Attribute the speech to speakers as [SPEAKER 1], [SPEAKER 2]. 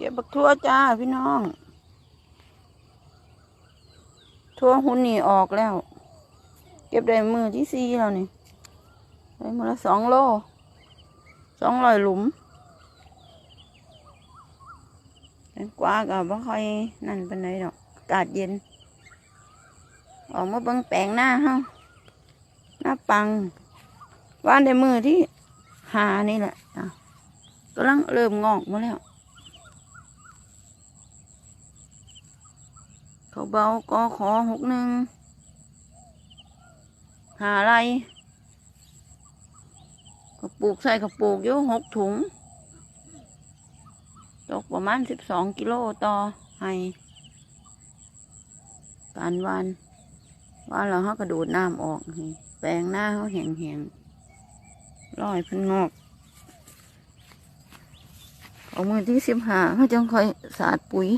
[SPEAKER 1] เก็บบักทั่วจ้าพี่น้อง ทั่วหุ่นนี่ออกแล้ว เก็บได้มือที่สี่แล้วนี่ได้มือละสองโลสองร้อยหลุมแตงกวาก็บ่ค่อยนั่นเป็นไรดอกอากาศเย็น ออกมาเบิ่งแปลงหน้าเฮาหน้าปังว่านได้มือที่หานี่แหละจ้ะกำลังเริ่มงอกมาแล้ว เขาเบากอขอหกหนึ่งหาอะไรก็ปลูกใส่ก็ปลูกอยู่หกถุง ตกประมาณสิบสองกิโลต่อให้การวานวานเราเขากระดูดน้ำออกนี่แปลงหน้าเขาแห้งๆร้อยพันงอกเอามือที่สิบหาเขาจังคอยสาดปุ๋ย